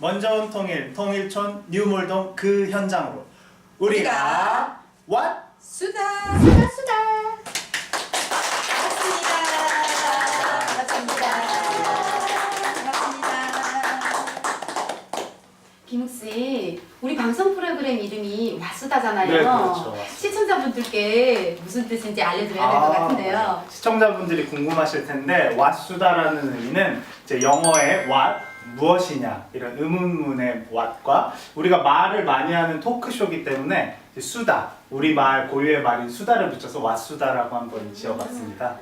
먼저 온 통일, 통일촌 뉴몰동 그 현장으로 우리가 what? 수다 수다 수다. 반갑습니다. 반갑습니다. 반갑습니다. 김욱 씨, 우리 방송 프로그램 이름이 와수다잖아요. 네, 그렇죠. 시청자분들께 무슨 뜻인지 알려드려야 될것 같은데요. 아, 네. 시청자분들이 궁금하실 텐데 왓수다라는 의미는 이제 영어의 what 무엇이냐 이런 의문문의 what과 우리가 말을 많이 하는 토크쇼기 때문에 수다 우리 말 고유의 말인 수다를 붙여서 왓수다라고 한번 지어봤습니다.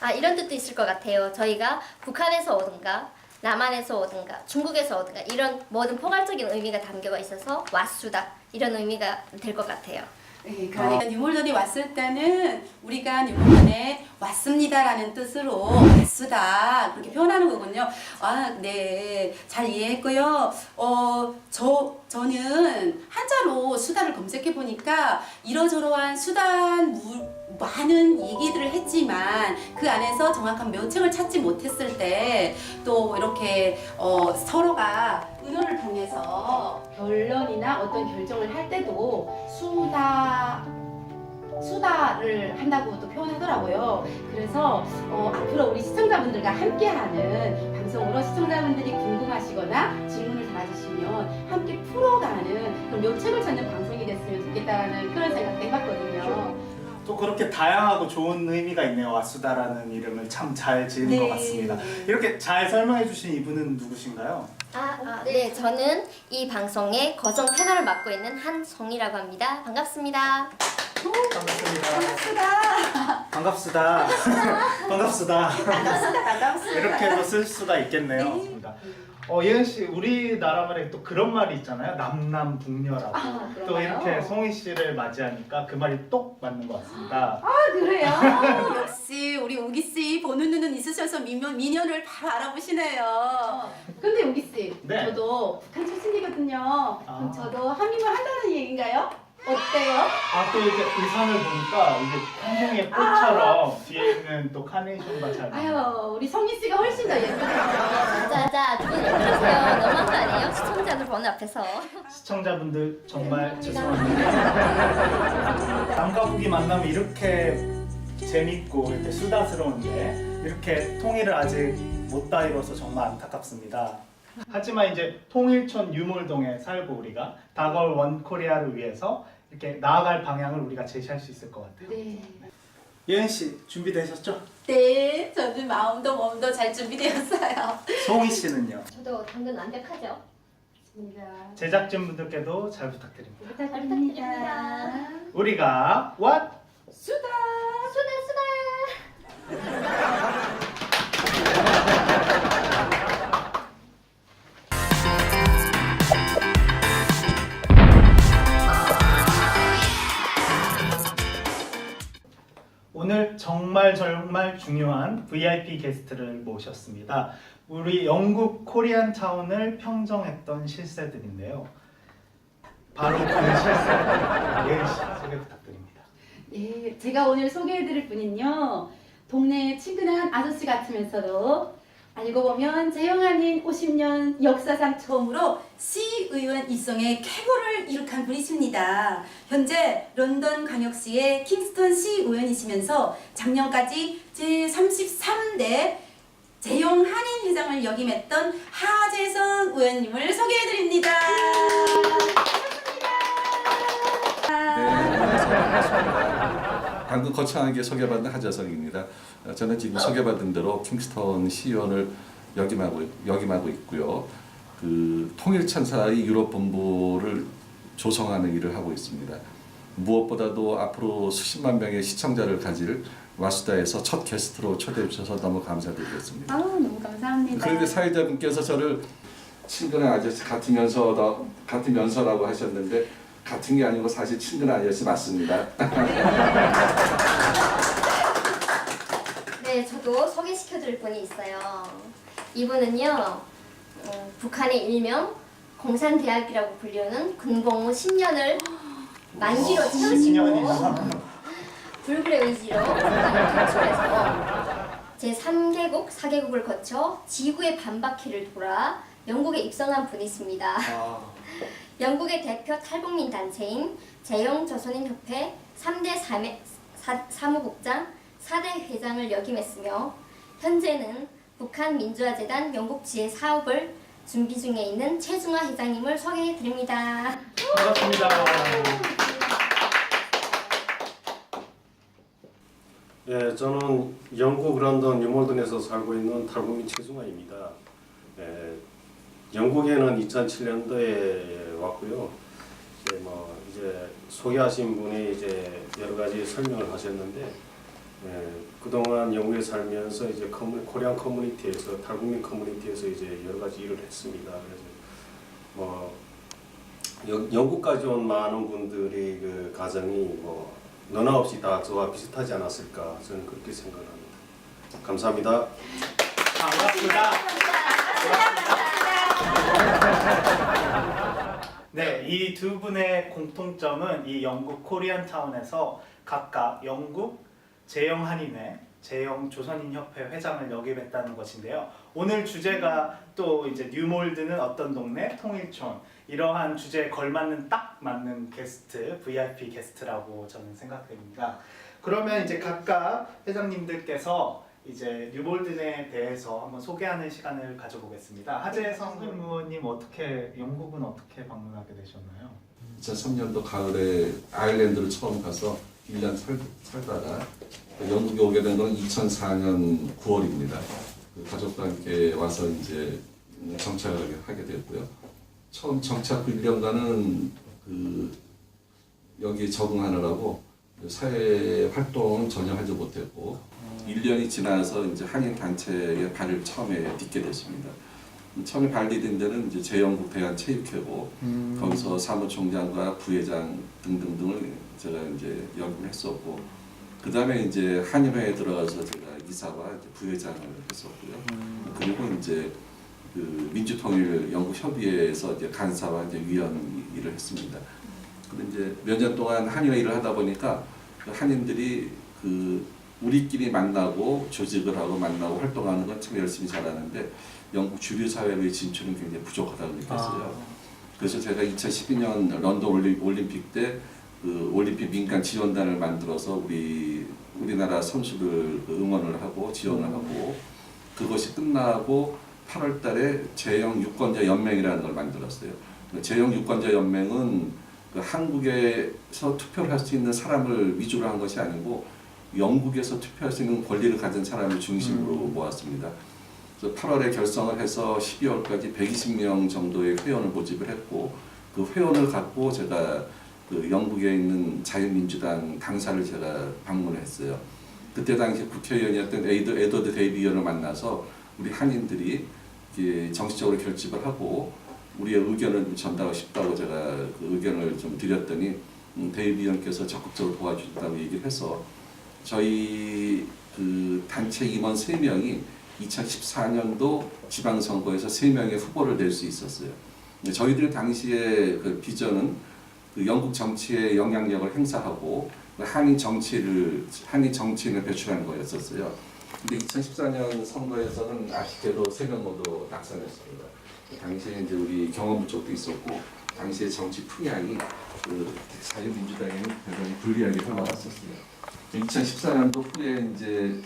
아, 이런 뜻도 있을 것 같아요. 저희가 북한에서 오든가 남한에서 오든가 중국에서 오든가 이런 모든 포괄적인 의미가 담겨가 있어서 왓수다 이런 의미가 될 것 같아요. 네, 그러니까 뉴몰던이 왔을 때는 우리가 뉴몰던에 왔습니다라는 뜻으로 왔수다 그렇게 표현하는 거군요. 아, 네, 잘 이해했고요. 어, 저 저는 한자로 수다를 검색해 보니까 이러저러한 수단 무, 많은 얘기들을 했지만 그 안에서 정확한 명칭을 찾지 못했을 때 또 이렇게 어, 서로가 의논을 통해서 결론이나 어떤 결정을 할 때도 수다 수다를 한다고도 표현하더라고요. 그래서 어, 앞으로 우리 시청자분들과 함께하는 방송으로 시청자분들이 궁금하시거나 질문을 달아주시면 함께 풀어가는 그런 묘책을 찾는 방송이 됐으면 좋겠다라는 그런 생각도 해봤거든요. 또 그렇게 다양하고 좋은 의미가 있네요. 왓수다라는 이름을 참 잘 지은 것 네. 같습니다. 이렇게 잘 설명해 주신 이분은 누구신가요? 아, 아, 네, 저는 이 방송의 거정 패널을 맡고 있는 한성이라고 합니다. 반갑습니다. 반갑습니다. 반갑습니다. 반갑습니다. 반갑습니다. 반갑습니다. 이렇게도 쓸 수가 있겠네요. 어, 예은 씨, 우리나라 말에 또 그런 말이 있잖아요. 남남북녀라고. 아, 또 그런가요? 이렇게 송희 씨를 맞이하니까 그 말이 똑 맞는 것 같습니다. 아 그래요? 역시 우리 우기 씨 보는 눈은 있으셔서 미녀, 미녀를 바로 알아보시네요. 어, 근데 우기 씨, 네. 저도 북한 출신이거든요. 아. 그럼 저도 한국말 한다는 얘기인가요? 어때요? 아, 또 이렇게 의상을 보니까 이게 한송이의 꽃처럼 뒤에 있는 또 카네이션과 잘 아유, 우리 성희 씨가 훨씬 더 예쁘죠. 자자, 두분 그러세요. 너무한 거 아니에요? 시청자들 보는 앞에서. 시청자분들 정말 죄송합니다. 남과 북이 만나면 이렇게 재밌고 이렇게 수다스러운데 이렇게 통일을 아직 못 다 이뤄서 정말 안타깝습니다. 하지만 이제 통일촌 유몰동에 살고 우리가 다걸 원 코리아를 위해서 이렇게 나아갈 방향을 우리가 제시할 수 있을 것 같아요. 네. 예은 씨 준비되셨죠? 네, 저는 마음도 몸도 잘 준비되었어요. 송희 씨는요? 저도 당근 완벽하죠? 좋습니다. 제작진 분들께도 잘 부탁드립니다. 부탁드립니다. 우리가 what? 수다. 수다 오늘 정말 정말 중요한 VIP 게스트를 모셨습니다. 우리 영국 코리안 타운을 평정했던 실세들인데요. 바로 그 실세들 예은 씨 소개 부탁드립니다. 예, 제가 오늘 소개해드릴 분은요, 동네 친근한 아저씨 같으면서도 알고 보면 재영아님 50년 역사상 처음으로 시의원 이성의 쾌거를 이룩한 분이십니다. 현재 런던 광역시의 킹스턴 시의원이시면서 작년까지 제33대 재용 한인 회장을 역임했던 하재성 의원님을 소개해드립니다. 방금 거창하게 소개받은 하자성입니다. 어, 저는 지금 소개받은 대로 킹스턴 시의원을 역임하고 역임하고 있고요. 그 통일천사의 유럽 본부를 조성하는 일을 하고 있습니다. 무엇보다도 앞으로 수십만 명의 시청자를 가질 와수다에서 첫 게스트로 초대해 주셔서 너무 감사드리겠습니다. 아우 너무 감사합니다. 그런데 사회자분께서 저를 친근한 아저씨 같으면서 같으면서라고 하셨는데 같은 게 아니고 사실 친근한 아저씨 맞습니다. 네, 저도 소개시켜드릴 분이 있어요. 이분은요, 어, 북한의 일명 공산대학이라고 불리는 군복무 10년을 만기로 채우시고 10년이나 불굴의 의지로 북한을 탈출해서 제3개국, 4개국을 거쳐 지구의 반바퀴를 돌아 영국에 입성한 분이십니다. 아, 영국의 대표 탈북민 단체인 재영 조선인 협회 3대 사매, 사, 사무국장 4대 회장을 역임했으며 현재는 북한 민주화재단 영국 지회 사업을 준비 중에 있는 최중화 회장님을 소개해 드립니다. 반갑습니다. 예, 저는 영국 런던 뉴몰든에서 살고 있는 탈북민 최승환입니다. 예, 영국에는 2007년도에 왔고요. 이제 뭐 이제 소개하신 분이 이제 여러 가지 설명을 하셨는데 예, 그동안 영국에 살면서 이제 커뮤, 코리안 커뮤니티에서 탈북민 커뮤니티에서 이제 여러 가지 일을 했습니다. 그래서 뭐 영, 영국까지 온 많은 분들이 그 가정이 뭐 너나 없이 다 저와 비슷하지 않았을까 저는 그렇게 생각합니다. 감사합니다. 반갑습니다. 네, 이 두 분의 공통점은 이 영국 코리안 타운에서 각각 영국 재영 한인회, 재영 조선인 협회 회장을 역임했다는 것인데요. 오늘 주제가 또 이제 뉴몰드는 어떤 동네 통일촌 이러한 주제에 걸맞는 딱 맞는 게스트 VIP 게스트라고 저는 생각됩니다. 그러면 이제 각각 회장님들께서 이제 뉴볼든에 대해서 한번 소개하는 시간을 가져보겠습니다. 하재성 의원님 어떻게 영국은 어떻게 방문하게 되셨나요? 2003년도 가을에 아일랜드를 처음 가서 1년 살, 살다가 영국에 오게 된 건 2004년 9월입니다. 가족과 함께 와서 이제 정착을 하게 됐고요. 처음 정착 그 1년간은 그 여기 적응하느라고 사회 활동은 전혀 하지 못했고 1년이 지나서 이제 한인 단체에 발을 처음에 딛게 됐습니다. 처음에 발 디딘 데는 이제 제영국 대한 체육회고 거기서 사무총장과 부회장 등등등을 제가 이제 역임을 했었고 그 다음에 이제 한인회에 들어가서 제가 이사와 이제 부회장을 했었고요. 그리고 이제 그 민주통일 영국협의회에서 이제 간사와 이제 위원 일을 했습니다. 근데 이제 몇 년 동안 한인회 일을 하다 보니까 그 한인들이 그 우리끼리 만나고 조직을 하고 만나고 활동하는 건 참 열심히 잘하는데 영국 주류 사회의 진출은 굉장히 부족하다고 느꼈어요. 그래서 제가 2012년 런던 올림- 올림픽 때 그 올림픽 민간 지원단을 만들어서 우리 우리나라 선수들 그 응원을 하고 지원을 하고 그것이 끝나고 8월달에 재영 유권자 연맹이라는 걸 만들었어요. 그 재영 유권자 연맹은 그 한국에서 투표를 할 수 있는 사람을 위주로 한 것이 아니고 영국에서 투표할 수 있는 권리를 가진 사람을 중심으로 모았습니다. 그래서 8월에 결성을 해서 12월까지 120명 정도의 회원을 모집을 했고 그 회원을 갖고 제가 그 영국에 있는 자유민주당 당사를 제가 방문을 했어요. 그때 당시 국회의원이었던 에이드, 에드워드 데이비 의원을 만나서 우리 한인들이 이렇게 정식적으로 결집을 하고 우리의 의견을 좀 전달하고 싶다고 제가 그 의견을 좀 드렸더니 음, 의원께서 적극적으로 도와주신다고 얘기를 해서 저희 그 단체 임원 3명이 2014년도 지방선거에서 3명의 후보를 낼 수 있었어요. 저희들 당시에 그 비전은 그 영국 정치에 영향력을 행사하고 그 한인 정치를 한인 정치인을 배출하는 거였었어요. 근데 2014년 선거에서는 아쉽게도 세명 모두 낙선했습니다. 그 당시에 이제 우리 경험부 쪽도 있었고 당시의 정치 풍향이 그 자유민주당에는 대단히 불리하게 흘러갔었어요. 2014년도 후에 이제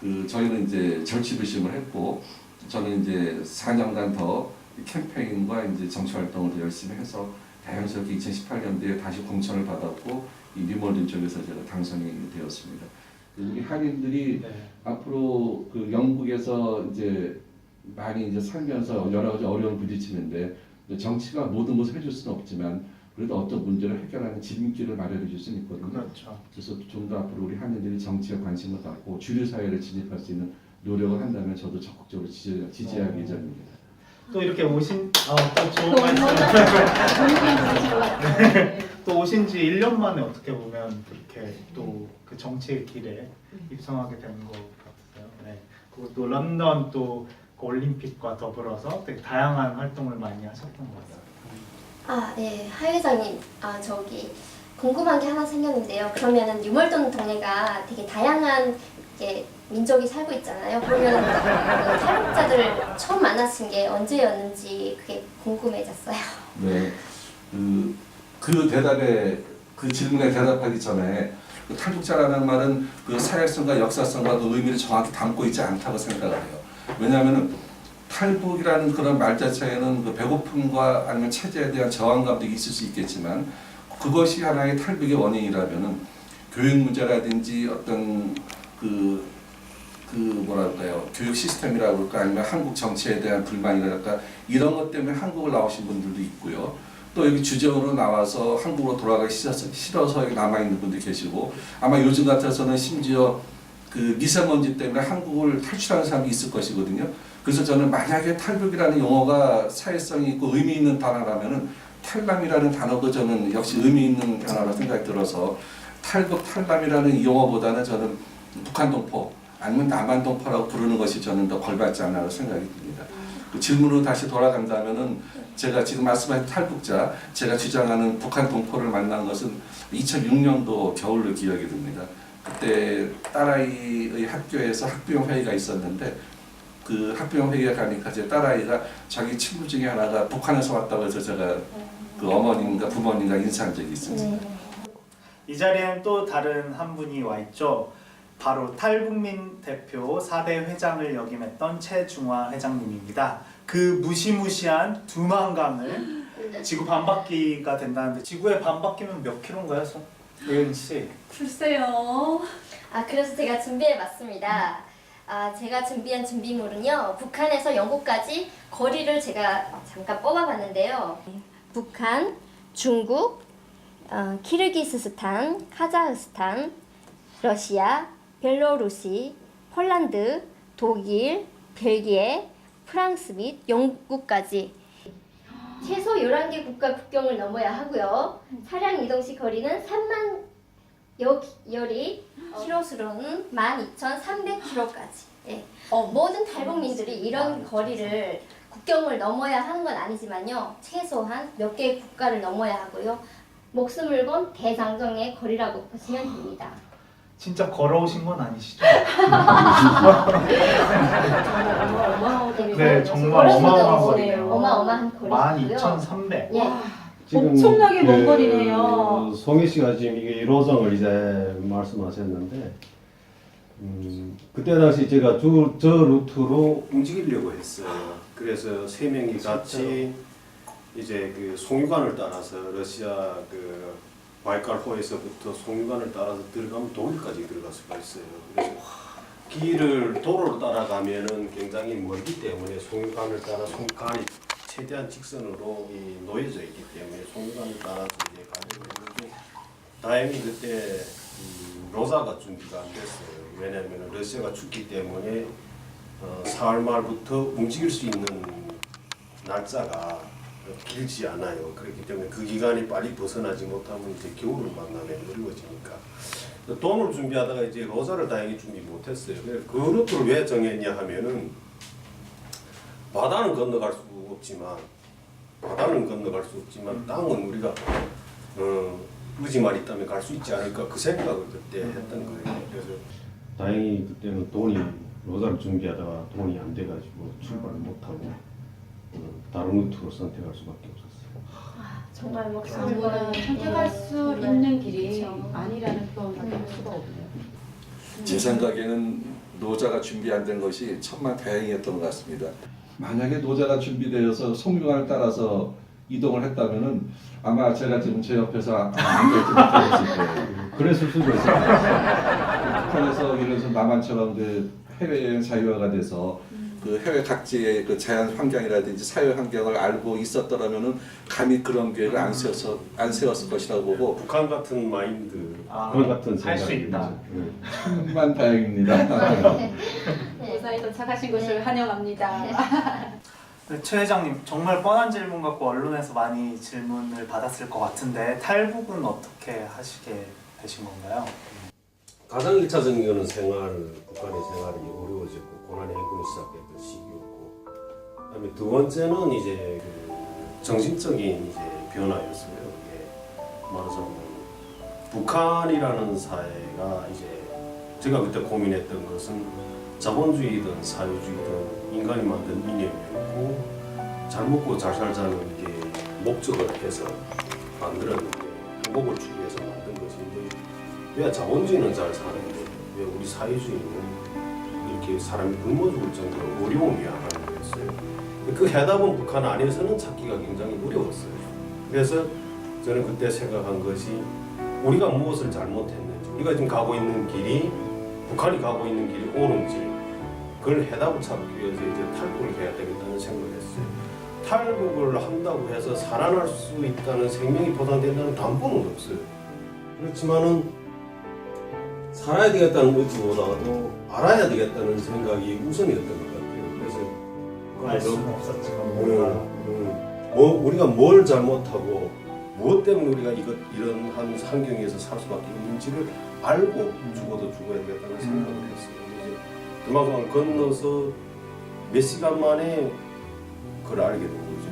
그 저희는 이제 절치부심을 했고 저는 이제 4년간 더 캠페인과 이제 정치 활동을 열심히 해서 자연스럽게 2018년도에 다시 공천을 받았고 이 뉴멀든 쪽에서 제가 당선이 되었습니다. 우리 한인들이 네. 앞으로 그 영국에서 이제 많이 이제 살면서 여러 가지 어려움을 부딪히는데 정치가 모든 것을 해줄 수는 없지만 그래도 어떤 문제를 해결하는 지름길을 마련해 줄 수는 있거든요. 그렇죠. 그래서 좀 더 앞으로 우리 한인들이 정치에 관심을 갖고 주류 사회를 진입할 수 있는 노력을 한다면 저도 적극적으로 지지, 지지할 어. 예정입니다. 또 이렇게 오신 어, 또 좋은 말씀. 또 오신 지 1년 만에 어떻게 보면 그렇게 또 그 정치의 길에 입성하게 된 것 같아요. 네. 그리고 또 런던 또 그 올림픽과 더불어서 되게 다양한 활동을 많이 하셨던 것 같아요. 아, 네, 하 회장님, 아 저기 궁금한 게 하나 생겼는데요. 그러면은 유월동 동네가 되게 다양한 이게 민족이 살고 있잖아요. 그러면 그 탈북자들을 처음 만나신 게 언제였는지 그게 궁금해졌어요. 네. 그, 그 대답에 그 질문에 대답하기 전에 그 탈북자라는 말은 그 사회성과 역사성과 그 의미를 정확히 담고 있지 않다고 생각을 해요. 왜냐하면 탈북이라는 그런 말 자체에는 그 배고픔과 아니면 체제에 대한 저항감도 있을 수 있겠지만 그것이 하나의 탈북의 원인이라면은 교육 문제라든지 어떤 그, 그 뭐랄까요 교육 시스템이라고 그럴까 아니면 한국 정치에 대한 불만이랄까 이런 것 때문에 한국을 나오신 분들도 있고요. 또 여기 주정으로 나와서 한국으로 돌아가기 싫어서, 싫어서 남아있는 분도 계시고 아마 요즘 같아서는 심지어 그 미세먼지 때문에 한국을 탈출하는 사람이 있을 것이거든요. 그래서 저는 만약에 탈북이라는 용어가 사회성이 있고 의미 있는 단어라면은 탈남이라는 단어도 저는 역시 의미 있는 단어라 생각이 들어서 탈북 탈남이라는 용어보다는 저는 북한 동포 아니면 남한 동포라고 부르는 것이 저는 더 걸맞지 않나라고 생각이 듭니다. 그 질문으로 다시 돌아간다면은 제가 지금 말씀하신 탈북자 제가 주장하는 북한 동포를 만난 것은 2006년도 겨울로 기억이 듭니다. 그때 딸아이의 학교에서 학부형 회의가 있었는데 그 학부형 회의에 가니까 제 딸아이가 자기 친구 중에 하나가 북한에서 왔다고 해서 제가 그 어머님과 부모님과 인사한 적이 있습니다. 네. 이 자리에는 또 다른 한 분이 와 있죠. 바로 탈북민 대표 4대 회장을 역임했던 최중화 회장님입니다. 그 무시무시한 두만강을 지구 반바퀴가 된다는데 지구의 반바퀴면 몇 킬로인가요, 선? 예은 씨? 글쎄요. 아 그래서 제가 준비해봤습니다. 아 제가 준비한 준비물은요 북한에서 영국까지 거리를 제가 잠깐 뽑아봤는데요. 북한, 중국, 어, 키르기스스탄, 카자흐스탄, 러시아, 벨로루시, 폴란드, 독일, 벨기에, 프랑스 및 영국까지 최소 11개 국가 국경을 넘어야 하고요. 차량 이동 시 거리는 3만 여, 열이 키로수로는 12,300km까지. 예. 어, 모든 탈북민들이 이런 거리를 국경을 넘어야 하는 건 아니지만요. 최소한 몇 개의 국가를 넘어야 하고요. 목숨을 건 대장정의 거리라고 보시면 됩니다. 진짜 걸어오신 건 아니시죠? 네, 정말 어마어마한 거리네요. 어마어마한 거리고요. 12,300. 예. 엄청나게 먼 거리네요. 그 송희 씨가 지금 이게 1호선을 이제 말씀하셨는데 음, 그때 당시 제가 주, 저 루트로 움직이려고 했어요. 그래서 세 명이 같이 이제 그 송유관을 따라서 러시아 그 바이칼호에서부터 송유관을 따라서 들어가면 독일까지 들어갈 수가 있어요. 그래서 길을 도로를 따라가면은 굉장히 멀기 때문에 송유관을 따라 송유관이 최대한 직선으로 이 놓여져 있기 때문에 송유관을 따라서 이제 가려고 했는데 다행히 그때 음, 로사가 준비가 안 됐어요. 왜냐하면 러시아가 춥기 때문에 어, 4월 말부터 움직일 수 있는 날짜가 길지 않아요. 그렇기 때문에 그 기간이 빨리 벗어나지 못하면 이제 겨울을 만나면 어려워지니까 돈을 준비하다가 이제 로사를 다행히 준비 못했어요. 그 루트를 왜 정했냐 하면은 바다는 건너갈 수 없지만 바다는 건너갈 수 없지만 땅은 우리가 어, 의지만 있다면 갈 수 있지 않을까 그 생각을 그때 했던 거예요. 그래서 다행히 그때는 돈이 로사를 준비하다가 돈이 안 돼가지고 출발을 못하고 어, 다른 루트로 선택할 수밖에 없었어요. 정말 목숨을 건 선택할 수 있는 길이 아니라는 표현밖에 할 수가 없네요. 제 생각에는 노자가 준비 안 된 것이 천만 다행이었던 것 같습니다. 만약에 노자가 준비되어서 송유관을 따라서 이동을 했다면은 아마 제가 지금 제 옆에서 앉아있지 못했을 거예요. 그랬을 수도 있어요. 북한에서 예를 들어서 남한 처럼 그 해외여행 자유화가 돼서 그 해외 각지의 그 자연 환경이라든지 사회 환경을 알고 있었더라면은 감히 그런 계획을 안 세워서 안 세웠을 것이라고 보고 북한 같은 마인드 아, 그런 같은 할수 생각이 있다. 들죠. 천만 다행입니다. 무사히 도착하신 것을 환영합니다. 네, 최 회장님 정말 뻔한 질문 갖고 언론에서 많이 질문을 받았을 것 같은데 탈북은 어떻게 하시게 되신 건가요? 가장 1차적인 거는 생활, 북한의 생활이 어려워졌고 고난의 행군이 시작됐던 시기였고 그다음에 두 번째는 이제 그 정신적인 이제 변화였어요. 이게 말하자면 북한이라는 사회가 이제 제가 그때 고민했던 것은 자본주의든 사회주의든 인간이 만든 이념이었고 잘 먹고 잘 살자는 게 목적을 해서 만들었는데 행복을 주기 위해서 만든 것인데 왜 자본주의는 잘 사는데 왜 우리 사회주의는 이렇게 사람이 굶어 죽을 정도로 어려움이 안 하는. 그 해답은 북한 안에서는 찾기가 굉장히 어려웠어요. 그래서 저는 그때 생각한 것이 우리가 무엇을 잘못했는지, 우리가 지금 가고 있는 길이 북한이 가고 있는 길이 옳은지 그걸 해답을 찾기 위해서 이제 탈북을 해야 되겠다는 생각을 했어요. 탈북을 한다고 해서 살아날 수 있다는 생명이 보장된다는 담보는 없어요. 그렇지만은 살아야 되겠다는 의지보다도 알아야 되겠다는 생각이 우선이었던 것 같아요. 그걸 수는 없었지만 음, 뭔가 음. 뭐 우리가 뭘 잘못하고 무엇 때문에 우리가 이것 이런 한 환경에서 살 수밖에 없는지를 알고 죽어도 죽어야 되겠다는 생각을 했어요. 이제 도망강을 건너서 몇 시간 만에 그걸 알게 된 거죠.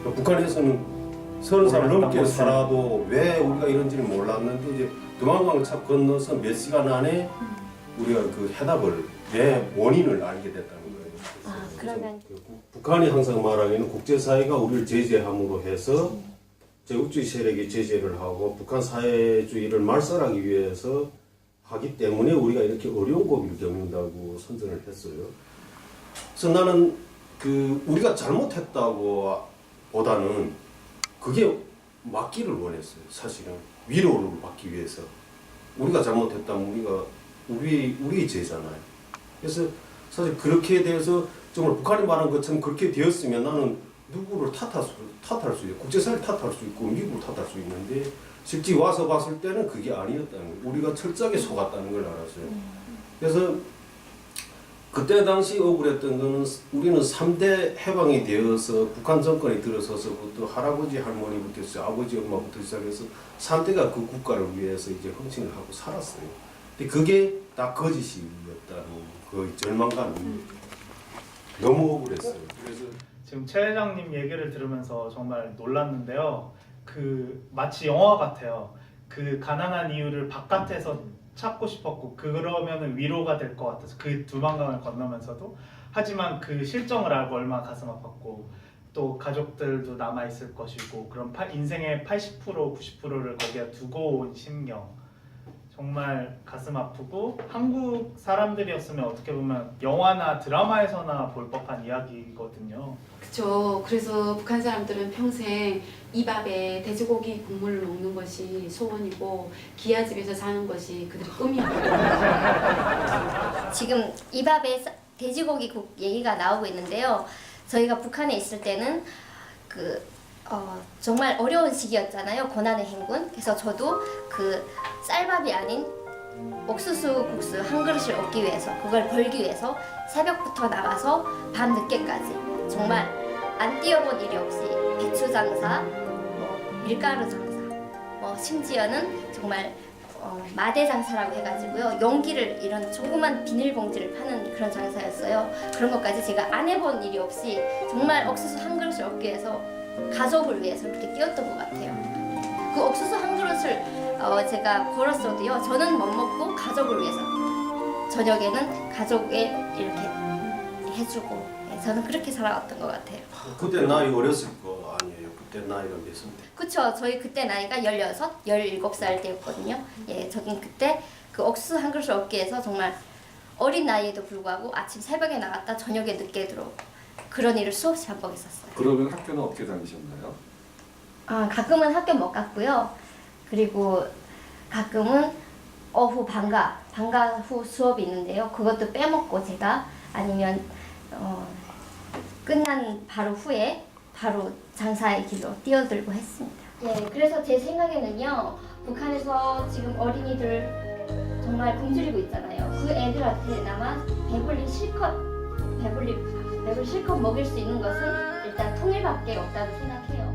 그러니까 북한에서는 서른 살 넘게. 살아도 왜 우리가 이런지를 몰랐는데 이제 착 건너서 몇 시간 안에 우리가 그 해답을 왜 원인을 알게. 아, 그러면 그 북한이 항상 말하기는 국제사회가 우리를 제재함으로 해서 제국주의 세력이 제재를 하고 북한 사회주의를 말살하기 위해서 하기 때문에 우리가 이렇게 어려운 고비를 겪는다고 선전을 했어요. 그래서 나는 그 우리가 잘못했다고 보다는 그게 맞기를 원했어요. 사실은 위로를 받기 위해서 우리가 잘못했다면 우리가 우리 우리 죄잖아요. 그래서 사실 그렇게 돼서 정말 북한이 말한 것처럼 그렇게 되었으면 나는 누구를 탓할 수, 탓할 수 있고 국제사회를 탓할 수 있고 미국을 탓할 수 있는데 실제 와서 봤을 때는 그게 아니었다는 거예요. 우리가 철저하게 속았다는 걸 알았어요. 그래서 그때 당시 억울했던 거는 우리는 3대 해방이 되어서 북한 정권이 들어서서부터 할아버지 할머니부터 해서 아버지 엄마부터 시작해서 3대가 그 국가를 위해서 이제 헌신을 하고 살았어요. 근데 그게 다 거짓이었다는 그 절망감이 너무 억울했어요. 그래서 지금 최 회장님 얘기를 들으면서 정말 놀랐는데요. 그 마치 영화 같아요. 그 가난한 이유를 바깥에서 찾고 싶었고 그러면은 위로가 될 것 같아서 그 두만강을 건너면서도 하지만 그 실정을 알고 얼마나 가슴 아팠고 또 가족들도 남아 있을 것이고 그런 파- 인생의 80% 90%를 거기에 두고 온 심경 정말 가슴 아프고 한국 사람들이었으면 어떻게 보면 영화나 드라마에서나 볼 법한 이야기거든요. 그쵸. 그래서 북한 사람들은 평생 이 밥에 돼지고기 국물을 먹는 것이 소원이고 기아집에서 사는 것이 그들의 꿈이었거든요. 지금 이 밥에 싸- 돼지고기 국 얘기가 나오고 있는데요. 저희가 북한에 있을 때는 그 어, 정말 어려운 시기였잖아요. 고난의 행군. 그래서 저도 그 쌀밥이 아닌 옥수수 국수 한 그릇을 얻기 위해서 그걸 벌기 위해서 새벽부터 나가서 밤 늦게까지 정말 안 뛰어본 일이 없이 배추 장사, 뭐 밀가루 장사, 뭐 심지어는 정말 어, 마대 장사라고 해가지고요 용기를 이런 조그만 비닐봉지를 파는 그런 장사였어요. 그런 것까지 제가 안 해본 일이 없이 정말 옥수수 한 그릇을 얻기 위해서 가족을 위해서 그렇게 뛰었던 것 같아요. 그 옥수수 한 그릇을 어, 제가 벌었어도요 저는 못 먹고 가족을 위해서 저녁에는 가족에 이렇게 해주고 네, 저는 그렇게 살아왔던 것 같아요. 그때 나이 어렸을 거 아니에요. 그때 나이가 몇 살? 그쵸. 저희 그때 나이가 16, 17살 때였거든요. 예, 저는 그때 그 옥수수 한 그릇을 얻기 위해서 정말 어린 나이에도 불구하고 아침 새벽에 나갔다 저녁에 늦게 들어오고 그런 일을 수없이 반복했었어요. 그러면 학교는 어떻게 다니셨나요? 아, 가끔은 학교 못 갔고요. 그리고 가끔은 오후 방과, 방과 후 수업이 있는데요. 그것도 빼먹고 제가 아니면 어, 끝난 바로 후에 바로 장사의 길로 뛰어들고 했습니다. 예, 그래서 제 생각에는요. 북한에서 지금 어린이들 정말 굶주리고 있잖아요. 그 애들한테 나마 배불리 실컷 배불리 배불리 실컷 먹일 수 있는 것은 일단 통일밖에 없다고 생각해요.